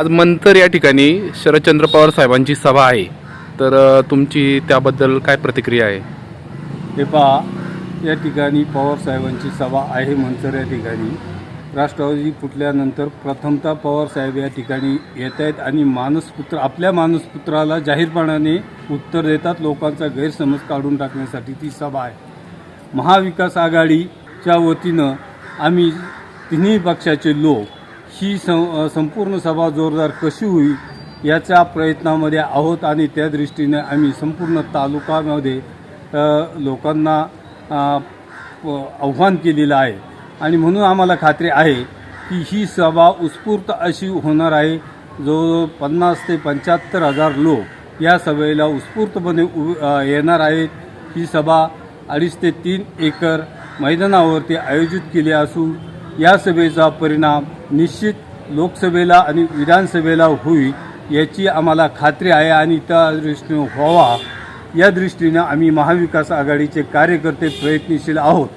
आज मंतर या ठिकाणी शरदचंद्र पवार साहेबांची सभा आहे. तर तुमची त्याबद्दल काय प्रतिक्रिया आहे? हे पहा या ठिकाणी पवार साहेबांची सभा आहे मंतर या ठिकाणी. राष्ट्रवादी फुटल्यानंतर प्रथमतः पवारसाहेब या ठिकाणी येत आहेत आणि मानसपुत्र आपल्या मानसपुत्राला जाहीरपणाने उत्तर देतात लोकांचा गैरसमज काढून टाकण्यासाठी ती सभा आहे. महाविकास आघाडीच्या वतीनं आम्ही तिन्ही पक्षाचे लोक ही सं संपूर्ण सभा जोरदार कशी होईल याच्या प्रयत्नामध्ये आहोत आणि त्या दृष्टीने आम्ही संपूर्ण तालुकामध्ये लोकांना आव्हान केलेलं आहे. आणि म्हणून आम्हाला खात्री आहे की ही सभा उत्स्फूर्त अशी होणार आहे जो पन्नास ते पंच्याहत्तर हजार लोक या सभेला उत्स्फूर्तपणे उ येणार आहेत. ही सभा अडीच ते तीन एकर मैदानावरती आयोजित केली असून या सभेचा परिणाम निश्चित लोकसभेला आणि विधानसभेला होईल याची आम्हाला खात्री आहे आणि त्या दृष्टीने व्हावा. या दृष्टीनं आम्ही महाविकास आघाडीचे कार्यकर्ते प्रयत्नशील आहोत.